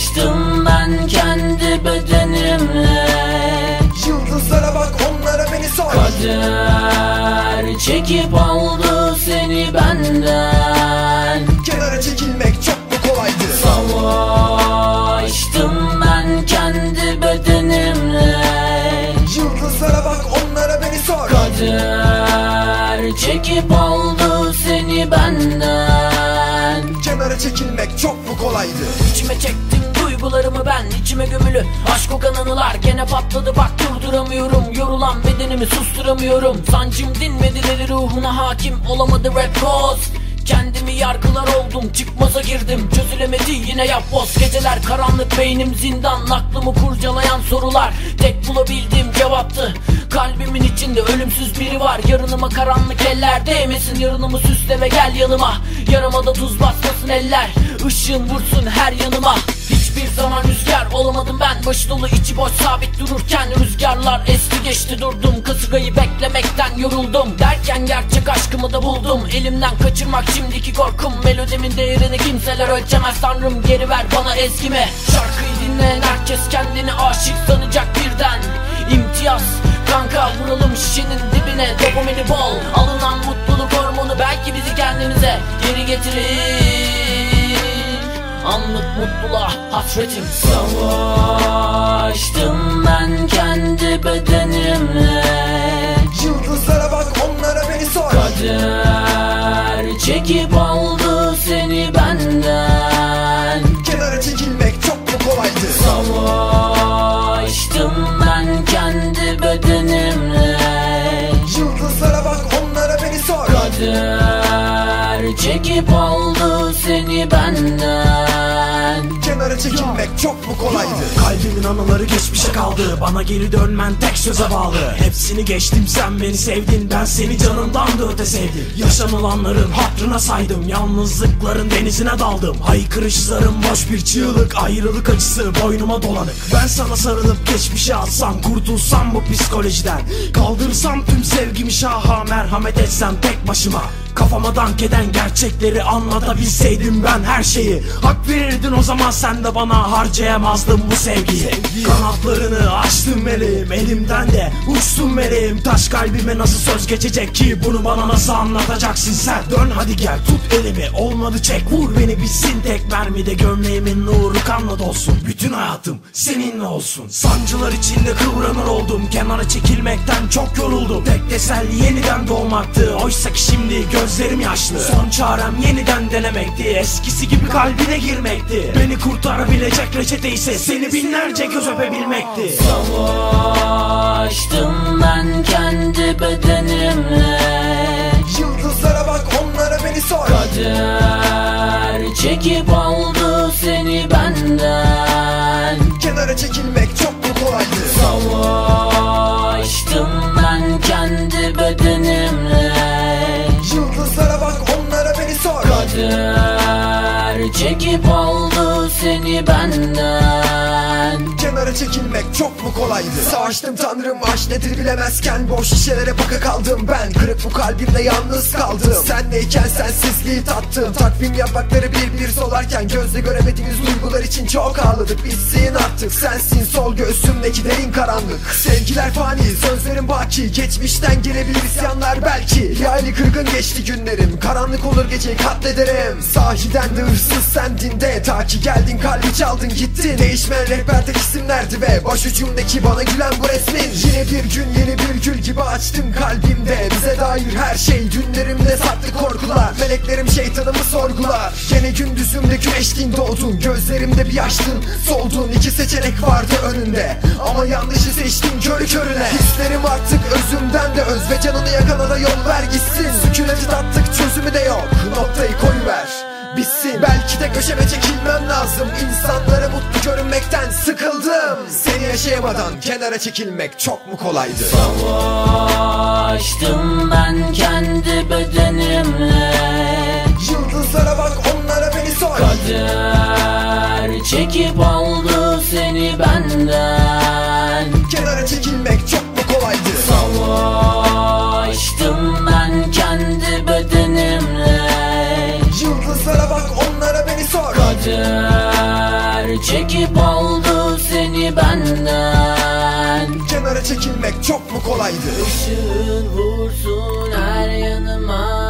Savaştım ben kendi bedenimle. Yıldızlara bak onlara beni sor. Kader çekip aldı seni benden. Kenara çekilmek çok mu kolaydı? Savaştım ben kendi bedenimle. Yıldızlara bak onlara beni sor. Kader çekip aldı seni benden çekilmek çok mu kolaydı? İçime çektim duygularımı ben içime gömülü. Aşk kokan anılar gene patladı bak durduramıyorum. Yorulan bedenimi susturamıyorum. Sancım dinmedi deli ruhuna hakim olamadı rap cause Kendimi yargılar oldum çıkmaza girdim. Çözülemedi yine yapboz Geceler karanlık beynim zindan. Aklımı kurcalayan sorular Tek bulabildiğim cevaptı Kalbimin içinde ölümsüz biri var. Yarınıma karanlık eller değmesin. Yarınımı süsle ve gel yanıma. Yarama da tuz basmasın eller. Işığın vursun her yanıma. Hiçbir zaman rüzgar olamadım ben. Başı dolu içi boş sabit dururken Rüzgarlar esti geçti durdum. Kasırgayı beklemekten yoruldum. Derken gerçek aşkımı da buldum. Elimden kaçırmak şimdiki korkum. Melodimin değerini kimseler ölçemez. Tanrım geri ver bana ezgimi Şarkıyı dinleyen herkes kendini aşık sanacak birden. İmtiyaz Kanka vuralım şişenin dibine Dopamini bol. Alınan mutluluk hormonu belki bizi kendimize geri getirir. Anlık mutluluğa hasretim. Savaştım Çekip aldı seni benden Kenara çekilmek çok mu kolaydı? Kalbimin anıları geçmişe kaldı. Bana geri dönmen tek söze bağlı. Hepsini geçtim sen beni sevdin. Ben seni canımdan da öte sevdim. Yaşanılanların hatrına saydım. Yalnızlıkların denizine daldım. Haykırışlarım boş bir çığlık Ayrılık acısı. Boynuma dolanık. Ben sana sarılıp geçmişe atsam Kurtulsam bu psikolojiden. Kaldırsam tüm sevgimi şaha Merhamet etsem tek başıma. Kafama dank eden gerçekleri anlatabilseydim ben her şeyi. Hak verirdin o zaman sen de bana harcayamazdın bu sevgiyi. Kanatlarını açtım elim elimden de uçtum meleğim Taş kalbime nasıl söz geçecek ki bunu bana nasıl anlatacaksın sen? Dön hadi gel tut elimi. Olmadı çek vur beni bitsin. Tek mermide Gömleğimin nuru kanla dolsun. Bütün hayatım seninle olsun. Sancılar içinde kıvranır oldum. Kenara çekilmekten çok yoruldum. Tek teselli yeniden doğmaktı. Oysa ki şimdi gözlerim yaşlı. Son çarem yeniden denemekti. Eskisi gibi kalbine girmekti. Beni kurtarabilecek reçete ise seni binlerce göz öpebilmekti. Savaştım ben kendi bedenimle. Yıldızlara bak onlara beni sor. Kader çekip aldı seni benden. Kenara çekilmek çok mu kolaydı? Savaştım ben kendi bedenimle. Yıldızlara bak onlara beni sor. Kader çekip aldı seni benden. Kenara çekilmek çok mu kolaydı? Savaştım tanrım aşk nedir bilemezken Boş şişelere baka kaldım ben. Kırık bu kalbimde yalnız kaldım. Senleyken sensizliği tattım. Takvim yaprakları bir bir solarken Gözle göremediğimiz duygular için çok ağladık. Bitsin artık sensin sol göğsümdeki derin karanlık. Sevgiler fani sözlerim baki Geçmişten gelebilir isyanlar belki. Yani kırgın geçti günlerim. Karanlık olur geceyi katlederim. Sahiden de hırsız sendin de. Ta ki geldin kalbi çaldın gittin. Değişmeyen rehber tek isimlerdi ve Başucumdaki bana gülen bu resmin. Yine bir gün yeni bir gül gibi açtım kalbimde. Bize dair her şey dünlerimde saklı korkular. Meleklerim şeytanımı sorgular. Gene gündüzümde güneştin doğdun Gözlerimde bir yaştın soldun. İki seçenek vardı önünde. Ama yanlışı seçtin körü körüne. Hislerim artık özümden de öz Ve canını yakana da yol ver gitsin. Sükuneti tattık çözümü de yok. Noktayı koyuver bitsin. Belki de köşeme çekilmem lazım. İnsanlara mutlu görünmekten sıkıldım. Seni yaşayamadan kenara çekilmek çok mu kolaydı? Savaştım ben kendi bedenimle. Yıldızlara bak onlara beni sor. Kader çekip aldı seni benden Kader çekip aldı seni benden. Kenara çekilmek çok mu kolaydı? Işığın vursun her yanıma